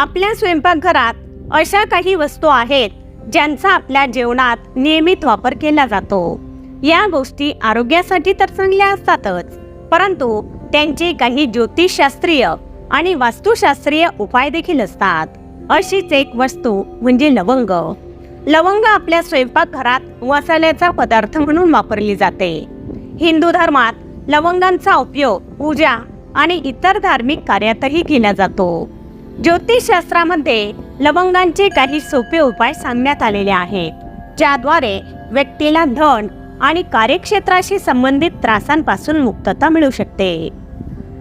आपल्या स्वयंपाकघरात अशा काही वस्तू आहेत ज्यांचा आपल्या जेवणात नियमित वापर केला जातो. या गोष्टी आरोग्यासाठी तर चांगल्या असतातच परंतु त्यांचे काही ज्योतिषशास्त्रीय आणि वास्तुशास्त्रीय उपाय देखील असतात. अशीच एक वस्तू म्हणजे लवंग. लवंग आपल्या स्वयंपाकघरात मसाल्याचा पदार्थ म्हणून वापरली जाते. हिंदू धर्मात लवंगांचा उपयोग पूजा आणि इतर धार्मिक कार्यातही केला जातो. ज्योतिषशास्त्रामध्ये लवंगांचे काही सोपे उपाय सांगण्यात आलेले आहेत ज्याद्वारे व्यक्तीला धन आणि कार्यक्षेत्राशी संबंधित त्रासांपासून मुक्तता मिळू शकते.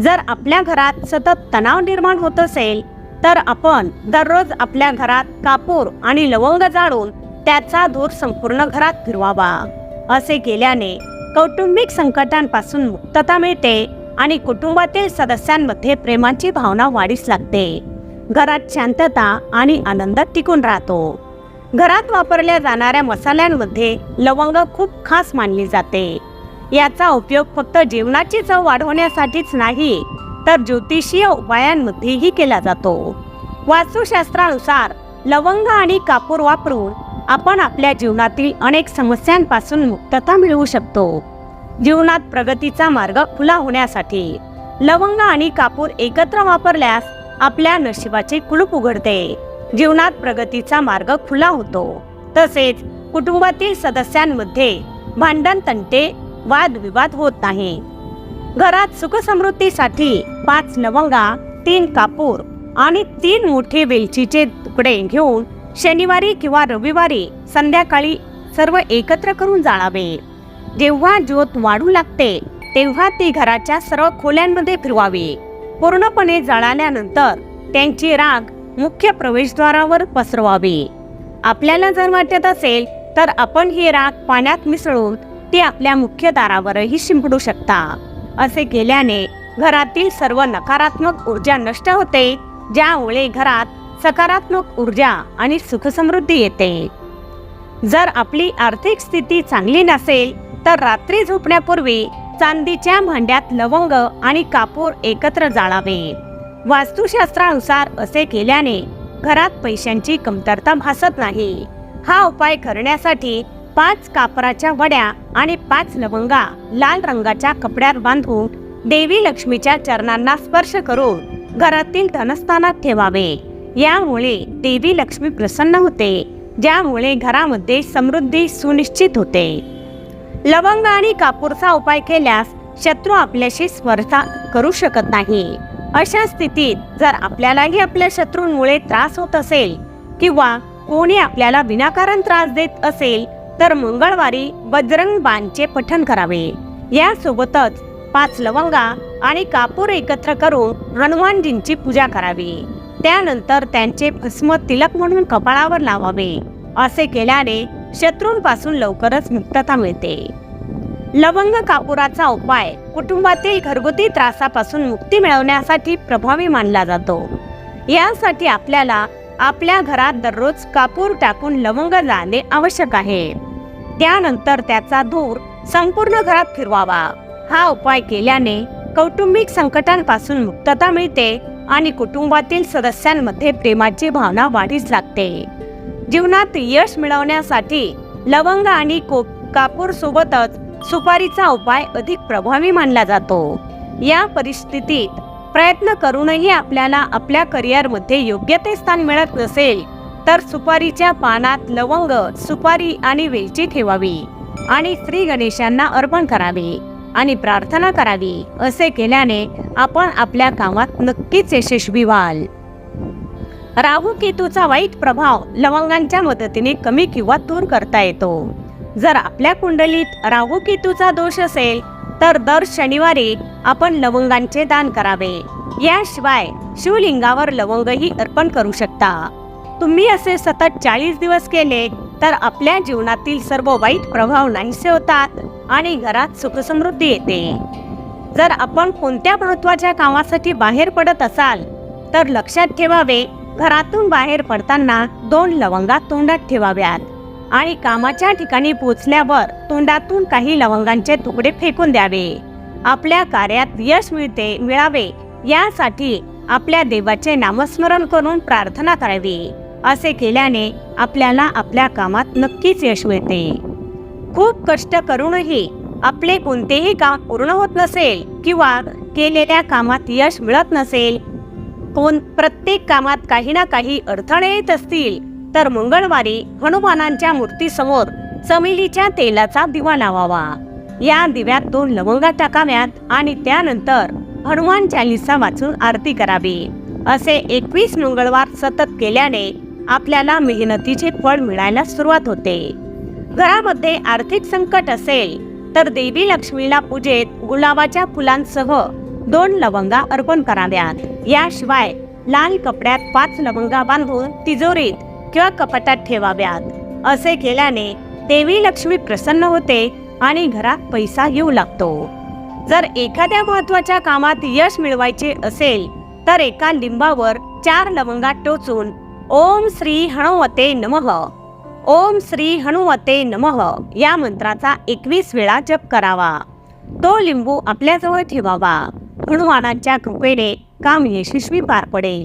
जर आपल्या घरात सतत तणाव निर्माण होत असेल तर आपण दररोज आपल्या घरात कापूर आणि लवंग जाळून त्याचा धूर संपूर्ण घरात फिरवावा. असे केल्याने कौटुंबिक संकटांपासून मुक्तता मिळते आणि कुटुंबातील सदस्यांमध्ये प्रेमाची भावना वाढीस लागते. घरात शांतता आणि आनंद टिकून राहतो. घरात वापरल्या जाणाऱ्या मसाल्यांमध्ये लवंग खूप खास मानली जाते. याचा उपयोग फक्त जेवणाची चव वाढवण्यासाठीच नाही तर ज्योतिषीय उपायांमध्येही केला जातो. वास्तुशास्त्रानुसार लवंग आणि कापूर वापरून आपण आपल्या जीवनातील अनेक समस्यांपासून मुक्तता मिळवू शकतो. जीवनात प्रगतीचा मार्ग खुला होण्यासाठी लवंग आणि कापूर एकत्र वापरल्यास आपल्या नशिबाचे कुलूप उघडते. जीवनात प्रगतीचा मार्ग खुला होतो. तसेच कुटुंबातील सदस्यांमध्ये भांडण तंटे वादविवाद होत नाही. घरात सुखसमृद्धीसाठी पाच लवंगा तीन कापूर आणि तीन मोठे वेलचीचे तुकडे घेऊन शनिवारी किंवा रविवारी संध्याकाळी सर्व एकत्र करून जाळावे. जेव्हा ज्योत वाढू लागते तेव्हा ती घराच्या सर्व खोल्यांमध्ये फिरवावी. पूर्णपणे जळाल्यानंतर त्यांची राग मुख्य प्रवेशद्वारावर पसरवावी. आपल्याला जर वाटत असेल तर आपण ही राग पाण्यात मिसळून ती आपल्या मुख्य दारावरही शिंपडू शकता. असे केल्याने घरातील सर्व नकारात्मक ऊर्जा नष्ट होते ज्यामुळे घरात सकारात्मक ऊर्जा आणि सुखसमृद्धी येते. जर आपली आर्थिक स्थिती चांगली नसेल तर रात्री झोपण्यापूर्वी चांदीच्या भांड्यात लवंग आणि कापूर एकत्र जाळावे. वास्तुशास्त्रानुसार असे केल्याने घरात पैशांची कमतरता भासत नाही. हा उपाय करण्यासाठी पाच कापराच्या वड्या आणि पाच लवंगा लाल रंगाच्या कपड्यात बांधून देवी लक्ष्मीच्या चरणांना स्पर्श करून घरातील धनस्थानात ठेवावे. यामुळे देवी लक्ष्मी प्रसन्न होते. ज्यामुळे घरामध्ये समृद्धी सुनिश्चित होते. लवंग आणि कापूरचा उपाय केल्यास शत्रू आपल्याशी स्पर्धा करू शकत नाही. अशा स्थितीत जर आपल्यालाही आपल्या शत्रूंमुळे त्रास होत असेल किंवा कोणी आपल्याला विनाकारण त्रास देत असेल तर मंगळवारी बजरंग बाणचे पठण करावे. यासोबतच पाच लवंगा आणि कापूर एकत्र करून हनुमानजींची पूजा करावी. त्यानंतर त्यांचे भस्म तिलक म्हणून कपाळावर लावावे. असे केल्याने शत्रूंपासून लवकरच मुक्तता मिळते. लवंग कापुराचा उपाय कुटुंबातील घरगुती त्रासापासून मुक्ती मिळवण्यासाठी प्रभावी मानला जातो. यासाठी आपल्याला आपल्या घरात दररोज कापूर टाकून लवंग जाणे आवश्यक आहे. त्यानंतर त्याचा धूर संपूर्ण घरात फिरवावा. हा उपाय केल्याने कौटुंबिक संकटांपासून मुक्तता मिळते आणि कुटुंबातील सदस्यांमध्ये प्रेमाची भावना वाढीस लागते. जीवनात यश मिळवण्यासाठी लवंग आणि कापूर सोबतच सुपारीचा उपाय अधिक प्रभावी मानला जातो. या परिस्थितीत प्रयत्न करूनही आपल्याला आपल्या करिअरमध्ये योग्य ते स्थान मिळत नसेल तर सुपारीच्या पानात लवंग सुपारी आणि वेलची ठेवावी आणि श्री गणेशांना अर्पण करावे आणि प्रार्थना करावी असे केल्याने आपण आपल्या कामात नक्कीच यशस्वी व्हाल. राहू केतूचा वाईट प्रभाव लवंगांच्या मदतीने कमी किंवा दूर करता येतो. जर आपल्या कुंडलीत राहू केतूचा दोष असेल तर दर शनिवारी आपण लवंगांचे दान करावे. याशिवाय शिवलिंगावर लवंगही अर्पण करू शकता. तुम्ही असे सतत चाळीस दिवस केले तर आपल्या जीवनातील सर्व वाईट प्रभाव नाहीसे होतात आणि घरात सुखसमृद्धी येते. जर आपण कोणत्या महत्त्वाच्या कामासाठी बाहेर पडत असाल तर लक्षात ठेवावे घरातून बाहेर पडताना दोन लवंगा तोंडात ठेवाव्यात आणि कामाच्या ठिकाणी पोचल्यावर तोंडातून काही लवंगांचे तुकडे फेकून द्यावे. आपल्या कार्यात यश मिळते मिळावे यासाठी आपल्या देवाचे नामस्मरण करून प्रार्थना करावी. असे केल्याने आपल्याला आपल्या कामात नक्कीच यश मिळते. खूप कष्ट करूनही आपले कोणतेही काम पूर्ण होत नसेल किंवा केलेल्या कामात यश मिळत नसेल कोण प्रत्येक कामात काही ना काही अडथळे येत असतील. तर मंगळवारी हनुमानांच्या मूर्तीसमोर चमेलीच्या तेलाचा दिवा लावावा. या दिव्यात दोन लवंगा टाकाव्यात आणि त्यानंतर हनुमान चालिसा वाचून आरती करावी. असे एकवीस मंगळवार सतत केल्याने आपल्याला मेहनतीचे फळ मिळायला सुरुवात होते. घरामध्ये आर्थिक संकट असेल तर देवी लक्ष्मीला पूजेत गुलाबाच्या फुलांसह दोन लवंगा अर्पण कराव्यात. याशिवाय लाल कपड्यात पाच लवंगा बांधून तिजोरीत किंवा कपाटात ठेवाव्यात. असे केल्याने देवी लक्ष्मी प्रसन्न होते आणि घरात पैसा येऊ लागतो. जर एखाद्या महत्त्वाच्या कामात यश मिळवायचे असेल तर एका लिंबावर चार लवंगा टोचून ओम श्री हणुवते नमः. ओम श्री हणुवते नमः या मंत्राचा एकवीस वेळा जप करावा. तो लिंबू आपल्याजवळ ठेवावा. हनुमानांच्या कृपेने काम यशस्वी पार पडेल.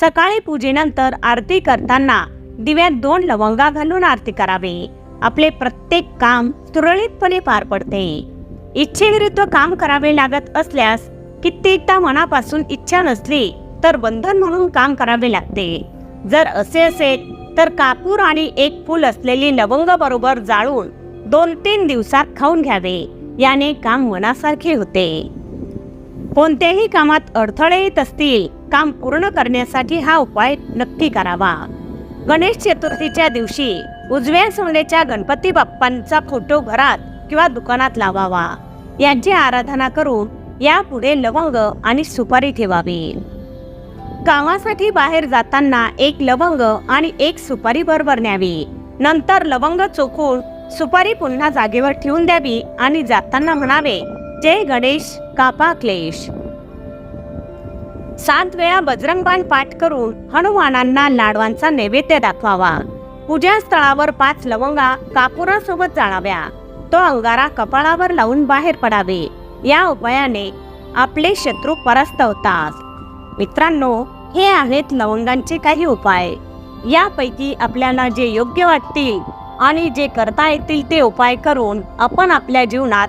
सकाळी पूजेनंतर आरती करताना दिव्यात दोन लवंगा घालून आरती करावी. आपले प्रत्येक काम सुरळीतपणे पार पडते. इच्छेविरुद्ध काम करावे लागत असल्यास कित्येकदा मनापासून इच्छा नसली तर बंधन म्हणून काम करावे लागते. जर असे असेल तर कापूर आणि एक फूल असलेली लवंग बरोबर जाळून दोन तीन दिवसात खाऊन घ्यावे. याने काम मनासारखे होते. कोणत्याही कामात अडथळे येत असतील काम पूर्ण करण्यासाठी हा उपाय नक्की करावा. गणेश चतुर्थीच्या दिवशी उजव्या सोन्याच्या गणपती बाप्पांचा फोटो घरात किंवा दुकानात लावावा. यांची आराधना करून यापुढे लवंग आणि सुपारी ठेवावी. कामासाठी बाहेर जाताना एक लवंग आणि एक सुपारी बरोबर न्यावी. नंतर लवंग चोखून सुपारी पुन्हा जागेवर ठेवून द्यावी आणि जाताना म्हणावे जय गणेश. कापा क्लेश. सात वेळा बजरंगबाण पाठ करून हनुमानांना लाडवांचा नैवेद्य दाखवावा. पूजा स्थळावर पाच लवंगा कापुरासोबत जाळाव्या. तो अंगारा कपाळावर लावून बाहेर पडावे. या उपायाने आपले शत्रू परास्त होतात मित्रांनो हे आहेत लवंगांचे काही उपाय. यापैकी आपल्याला जे योग्य वाटतील आणि जे करता येतील ते उपाय करून आपण आपल्या जीवनात